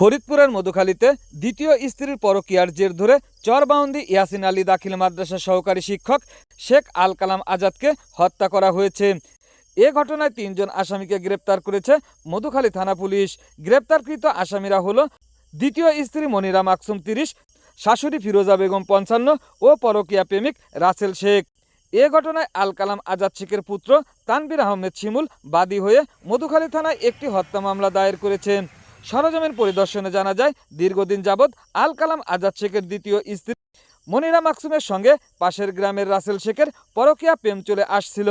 ফরিদপুরের মধুখালীতে দ্বিতীয় স্ত্রীর পরকীয়ার জের ধরে চরবাউন্দি ইয়াসিন আলী দাখিল মাদ্রাসা সহকারী শিক্ষক শেখ আল কালাম আজাদকে হত্যা করা হয়েছে। এ ঘটনায় তিনজন আসামিকে গ্রেপ্তার করেছে মধুখালী থানা পুলিশ। গ্রেপ্তারকৃত আসামিরা হলো দ্বিতীয় স্ত্রী মনিরা মাকসুম তিরিশ, শাশুড়ি ফিরোজা বেগম পঞ্চান্ন ও পরকীয়া প্রেমিক রাসেল শেখ। এ ঘটনায় আল কালাম আজাদ শেখের পুত্র তানবির আহমেদ শিমুল বাদী হয়ে মধুখালী থানায় একটি হত্যা মামলা দায়ের করেছেন সরজমিন পরিদর্শনে জানা যায়, দীর্ঘদিন যাবৎ আল কালাম আজাদ শেখের দ্বিতীয় স্ত্রী মনিরা মাকসুমের সঙ্গে পাশের গ্রামের রাসেল শেখের পরকীয়া প্রেম চলে আসছিল।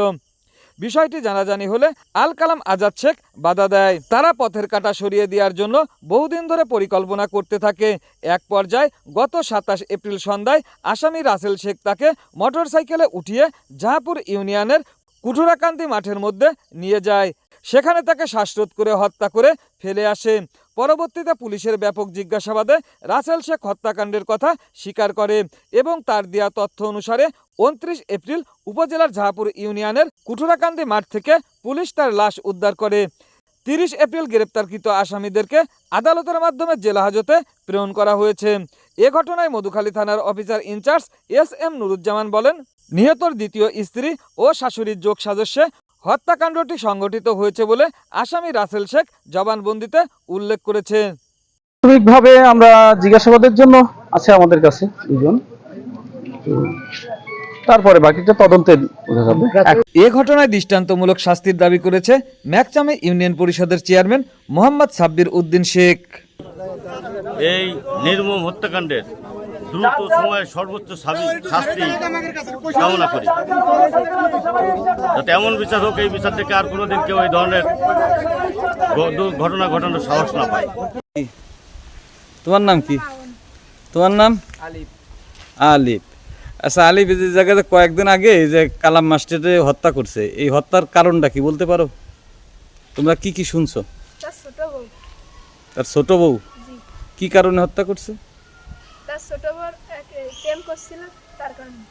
বিষয়টি জানাজানি হলে আল কালাম আজাদ শেখ বাধা দেয়। তারা পথের কাটা সরিয়ে দেওয়ার জন্য বহুদিন ধরে পরিকল্পনা করতে থাকে। এক পর্যায়ে গত সাতাশ এপ্রিল সন্ধ্যায় আসামি রাসেল শেখ তাকে মোটরসাইকেলে উঠিয়ে জাহাপুর ইউনিয়নের কুঠুরাকান্দি মাঠের মধ্যে নিয়ে যায়। সেখানে তাকে শ্বাসরোধ করে হত্যা করে ফেলে আসে। পরবর্তীতে পুলিশের ব্যাপক জিজ্ঞাসাবাদে রাসেল শেখ হত্যাকাণ্ডের কথা স্বীকার করে এবং তার দেওয়া তথ্য অনুসারে উনত্রিশ এপ্রিল উপজেলার জাহাপুর ইউনিয়নের কুঠুরাকান্দি মাঠ থেকে পুলিশ তার লাশ উদ্ধার করে। তিরিশ এপ্রিল গ্রেপ্তারকৃত আসামিদেরকে আদালতের মাধ্যমে জেলা হাজতে প্রেরণ করা হয়েছে। এ ঘটনায় মধুখালী থানার officer in charge S M Nuruzzaman বলেন, নিহতর দ্বিতীয় স্ত্রী ও শাশুড়ির যোগ সাজস্যে হত্যাকাণ্ডটি সংঘটিত হয়েছে বলে আসামি রাসেল শেখ জবানবন্দিতে উল্লেখ করেছে প্রাথমিকভাবে আমরা জিজ্ঞাসাবাদের জন্য আছে আমাদের কাছে দুজন। তারপরে বাকিটা তদন্তে বোঝা যাবে। এ ঘটনায় দৃষ্টান্তমূলক শাস্তির দাবি করেছে ম্যাকচামে ইউনিয়ন পরিষদের চেয়ারম্যান মোহাম্মদ সাব্বির উদ্দিন শেখ। এই নির্মম হত্যাকাণ্ডের দ্রুত সময়ে সর্বোচ্চ শাস্তি শাস্তি কামনা করি। যাতে এমন বিচার হোক এই বিচার থেকে আর কোনোদিন কেউ এই ধরনের ঘটনা ঘটানোর সাহস না পায়। তোমার নাম কি? তোমার নাম? আলিফ। আলিফ আচ্ছা আলিফ এই জায়গাতে কয়েকদিন আগে যে কালাম মাস্টারে হত্যা করছে এই হত্যার কারণটা কি বলতে পারো? তোমরা কি কি শুনছো? তার ছোট বউ। তার ছোট বউ? জি। কি কারণে হত্যা করছে? তার ছোট বউ প্রেম করছিল তার কারণে।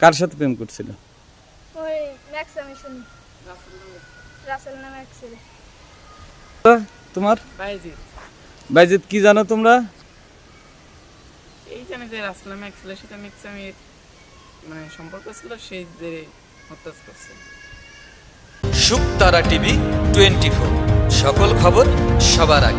কার সাথে প্রেম করছিল? ওই ম্যাক্স আমি শুনি। রাসেল নামে এক ছেলে। তোমার? বাইজিৎ। বাইজিৎ কি জানো তোমরা? এই জানে যে রাসলাম এক ছেলের সাথে মিক্সামির মানে সম্পর্ক ছিল সেই যে হত্যা করছে। শুকতারা টিভি টোয়েন্টি ফোর সকল খবর সবার আগে।